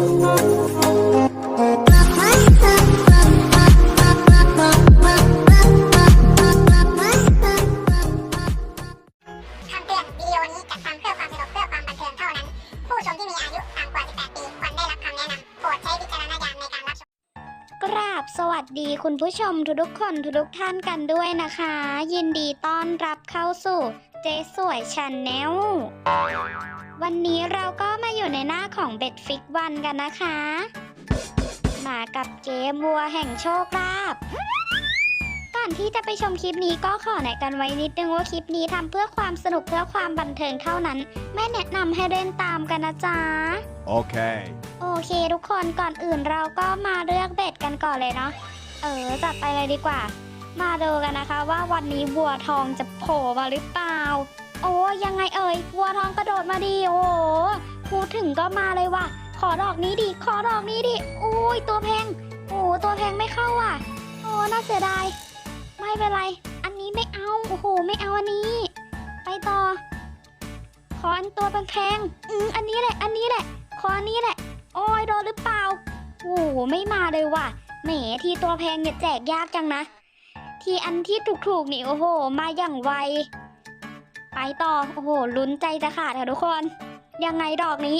บันเทิงเท่านั้นผู้ชมที่มีอายุต่ำกว่า18ปีควรได้รับคำแนะนำโปรดใช้วิจารณญาณในการรับชมกราบสวัสดีคุณผู้ชมทุกๆคนทุกๆท่านกันด้วยนะคะ ยินดีต้อนรับเข้าสู่เจ๊สวยชาแนลวันนี้เราก็มาอยู่ใน ของเบ็ดฟิกวันกันนะคะ มากับเจ๊บัวแห่งโชคลาภก่อนที่จะไปชมคลิปนี้ก็ขอแนะกันไว้นิดนึงว่าคลิปนี้ทำเพื่อความสนุกเพื่อความบันเทิงเท่านั้น ไม่แนะนำให้เล่นตามกันนะจ๊ะ Okay. โอเคทุกคนก่อนอื่นเราก็มาเลือกเบ็ดกันก่อนเลยเนาะ เออจัดไปเลยดีกว่า มาดูกันนะคะว่าวันนี้วัวทองจะโผล่มาหรือเปล่า โอ้ยังไงเอ่ยวัวทองกระโดดมาดีโอ้โหพูด ถึงก็มาเลยว่ะ ขอดอกนี้ดิ ขอดอกนี้ดิโอ้ยตัวแพง โอ้ตัวแพงไม่เข้าว่ะ โอ้น่าเสียดาย ไม่เป็นไร อันนี้ไม่เอา โอ้โห ไม่เอาอันนี้ ไปต่อ ขออันตัวแพงอืมอันนี้แหละ อันนี้แหละ ขออันนี้แหละ โอ้ยโดนหรือเปล่า โอ้โห ไม่มาเลยว่ะ แหมที่ตัวแพงเนี่ยแจกยากจังนะ ที่อันที่ถูกๆนี่โอ้โห มาอย่างไว ไปต่อ โอ้โห ลุ้นใจจะขาดค่ะทุกคน ยังไงดอกนี้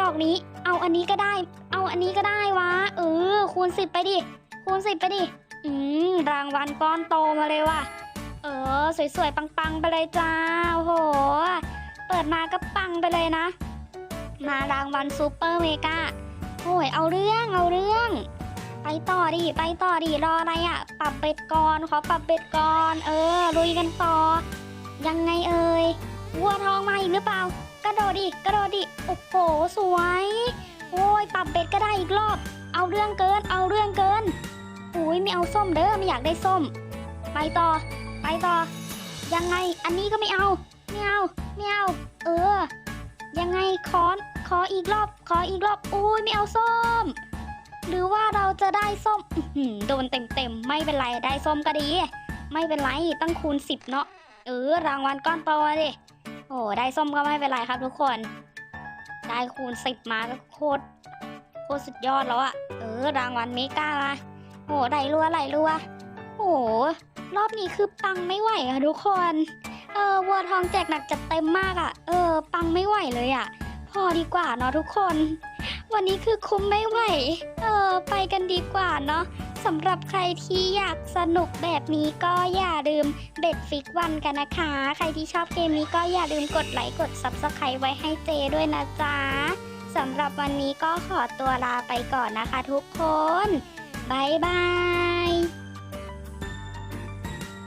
ดอกนี้ เอาอันนี้ก็ได้ เอาอันนี้ก็ได้วะ เออ คูณสิบไปดิ คูณสิบไปดิ อืม รางวัลก้อนโตมาเลยว่ะ เออ สวยๆ ปังๆ ไปเลยจ้า โอ้โห เปิดมาก็ปังไปเลยนะ มารางวัลซูเปอร์เมกาโอ้ย เอาเรื่อง เอาเรื่อง ไปต่อดิ ไปต่อดิ รออะไรอะ่ะ ปรับเบ็ดก่อน ขอปรับเบ็ดก่อน เออ ลุยกันต่อ ยังไงเอ่ยวัวทองมาอีกหรือเปล่า ดดดิ กระโดดดิ โอ้โห สวย โอ้ย ปรับเบ็ดก็ได้อีกรอบ เอาเรื่องเกิน เอาเรื่องเกิน อุ้ยไม่เอาส้มเด้อ ไม่อยากได้ส้ม ไปต่อ ไปต่อ ยังไง อันนี้ก็ไม่เอา ไม่เอา ไม่เอา เออ ยังไงคอนขออีกรอบ ขออีกรอบ อุ้ยไม่เอาส้ม หรือว่าเราจะได้ส้มอื้อหือโดนเต็มๆไม่เป็นไร ได้ส้มก็ดี ไม่เป็นไร ตั้งคูณสิบเนาะ เออ รางวัลก้อนโตดิโอ้ได้ส้มก็ไม่เป็นไรครับทุกคน ได้คูณสิบมาก็โคตรโคตรสุดยอดแล้วอะเออรางวัลเมกามาโอ้ไหลรัวไหลรัวโอ้รอบนี้คือปังไม่ไหวค่ะทุกคน เออวัวทองแจกหนักจัดเต็มมากอะเออ ปังไม่ไหวเลยอะพอดีกว่าเนาะทุกคน วันนี้คือคุ้มไม่ไหว เออ ไปกันดีกว่าเนาะ สำหรับใครที่อยากสนุกแบบนี้ก็อย่าลืมเบ็ดฟิกวันกันนะคะ ใครที่ชอบเกมนี้ก็อย่าลืมกดไลค์กด Subscribe ไว้ให้เจด้วยนะจ๊ะสำหรับวันนี้ก็ขอตัวลาไปก่อนนะคะทุกคน บ๊ายบาย